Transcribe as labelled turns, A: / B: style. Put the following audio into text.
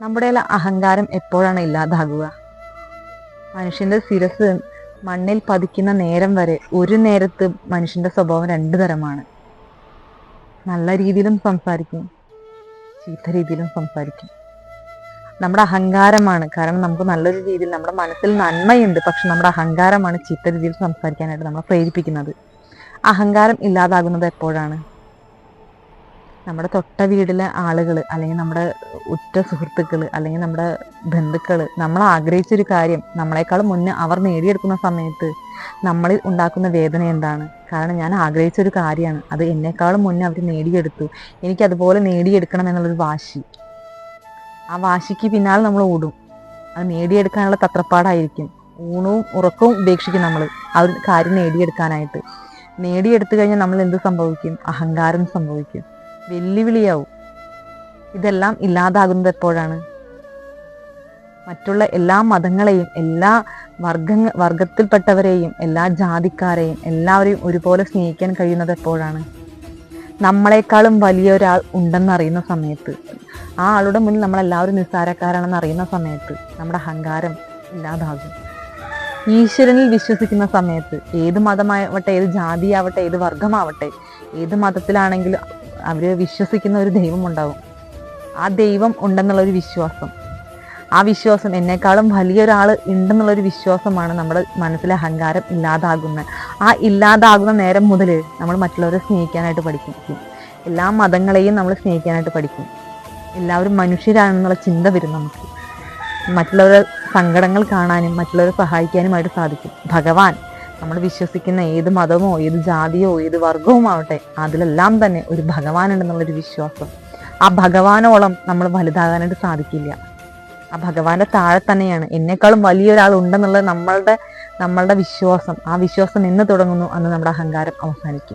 A: നമ്മുടെ അഹങ്കാരം എപ്പോഴാണ് ഇല്ലാതാകുക? മനുഷ്യന്റെ ശിരസ് മണ്ണിൽ പതിക്കുന്ന നേരം വരെ ഒരു നേരത്ത് മനുഷ്യന്റെ സ്വഭാവം രണ്ടു തരമാണ്. നല്ല രീതിയിലും സംസാരിക്കും ചീത്ത രീതിയിലും സംസാരിക്കും. നമ്മുടെ അഹങ്കാരമാണ്. കാരണം നമുക്ക് നല്ലൊരു രീതിയിൽ നമ്മുടെ മനസ്സിൽ നന്മയുണ്ട്. പക്ഷെ നമ്മുടെ അഹങ്കാരമാണ് ചീത്ത രീതിയിൽ സംസാരിക്കാനായിട്ട് നമ്മളെ പ്രേരിപ്പിക്കുന്നത്. അഹങ്കാരം ഇല്ലാതാകുന്നത് എപ്പോഴാണ്? നമ്മുടെ തൊട്ട വീട്ടിലെ ആളുകൾ അല്ലെങ്കിൽ നമ്മുടെ ഉറ്റ സുഹൃത്തുക്കൾ അല്ലെങ്കിൽ നമ്മുടെ ബന്ധുക്കൾ നമ്മൾ ആഗ്രഹിച്ചൊരു കാര്യം നമ്മളെക്കാളും മുന്നേ അവർ നേടിയെടുക്കുന്ന സമയത്ത് നമ്മളിൽ ഉണ്ടാക്കുന്ന വേദന എന്താണ്? കാരണം ഞാൻ ആഗ്രഹിച്ചൊരു കാര്യമാണ്. അത് എന്നെക്കാളും മുന്നേ അവർ നേടിയെടുത്തു. എനിക്ക് അതുപോലെ നേടിയെടുക്കണം എന്നുള്ളൊരു വാശി. ആ വാശിക്ക് പിന്നാലെ നമ്മൾ ഓടും. അത് നേടിയെടുക്കാനുള്ള തത്രപ്പാടായിരിക്കും. ഊണവും ഉറക്കവും ഉപേക്ഷിക്കും നമ്മൾ. ആ ഒരു കാര്യം നേടിയെടുക്കാനായിട്ട്. നേടിയെടുത്തു കഴിഞ്ഞാൽ നമ്മൾ എന്ത് സംഭവിക്കും? അഹങ്കാരം സംഭവിക്കും. വെല്ലുവിളിയാവും. ഇതെല്ലാം ഇല്ലാതാകുന്നത് എപ്പോഴാണ്? മറ്റുള്ള എല്ലാ മതങ്ങളെയും എല്ലാ വർഗ വർഗത്തിൽപ്പെട്ടവരെയും എല്ലാ ജാതിക്കാരെയും എല്ലാവരെയും ഒരുപോലെ സ്നേഹിക്കാൻ കഴിയുന്നത് എപ്പോഴാണ്? നമ്മളെക്കാളും വലിയ ഒരാൾ ഉണ്ടെന്ന് അറിയുന്ന സമയത്ത്. ആ ആളുടെ മുന്നിൽ നമ്മളെല്ലാവരും നിസ്സാരക്കാരാണെന്ന് അറിയുന്ന സമയത്ത് നമ്മുടെ അഹങ്കാരം ഇല്ലാതാകും. ഈശ്വരനിൽ വിശ്വസിക്കുന്ന സമയത്ത് ഏത് മതമാവട്ടെ ഏത് ജാതിയാവട്ടെ ഏത് വർഗമാവട്ടെ ഏത് മതത്തിലാണെങ്കിലും അവർ വിശ്വസിക്കുന്ന ഒരു ദൈവം ഉണ്ടാവും. ആ ദൈവം ഉണ്ടെന്നുള്ളൊരു വിശ്വാസം. ആ വിശ്വാസം എന്നെക്കാളും വലിയൊരാൾ ഉണ്ടെന്നുള്ളൊരു വിശ്വാസമാണ് നമ്മുടെ മനസ്സിലെ അഹങ്കാരം ഇല്ലാതാകുന്നത് ആ ഇല്ലാതാകുന്ന നേരം മുതൽ നമ്മൾ മറ്റുള്ളവരെ സ്നേഹിക്കാനായിട്ട് പഠിക്കും. എല്ലാ മതങ്ങളെയും നമ്മൾ സ്നേഹിക്കാനായിട്ട് പഠിക്കും. എല്ലാവരും മനുഷ്യരാണെന്നുള്ള ചിന്ത വരും നമുക്ക്. മറ്റുള്ളവരുടെ സങ്കടങ്ങൾ കാണാനും മറ്റുള്ളവരെ സഹായിക്കാനുമായിട്ട് സാധിക്കും. ഭഗവാൻ നമ്മൾ വിശ്വസിക്കുന്ന ഏത് മതമോ ഏത് ജാതിയോ ഏത് വർഗവും ആവട്ടെ അതിലെല്ലാം തന്നെ ഒരു ഭഗവാനുണ്ടെന്നുള്ളൊരു വിശ്വാസം. ആ ഭഗവാനോളം നമ്മൾ വലുതാകാനായിട്ട് സാധിക്കില്ല. ആ ഭഗവാന്റെ താഴെ തന്നെയാണ്. എന്നെക്കാളും വലിയൊരാൾ ഉണ്ടെന്നുള്ളത് നമ്മളുടെ നമ്മളുടെ വിശ്വാസം. ആ വിശ്വാസം എന്ന് തുടങ്ങുന്നു അന്ന് നമ്മുടെ അഹങ്കാരം അവസാനിക്കും.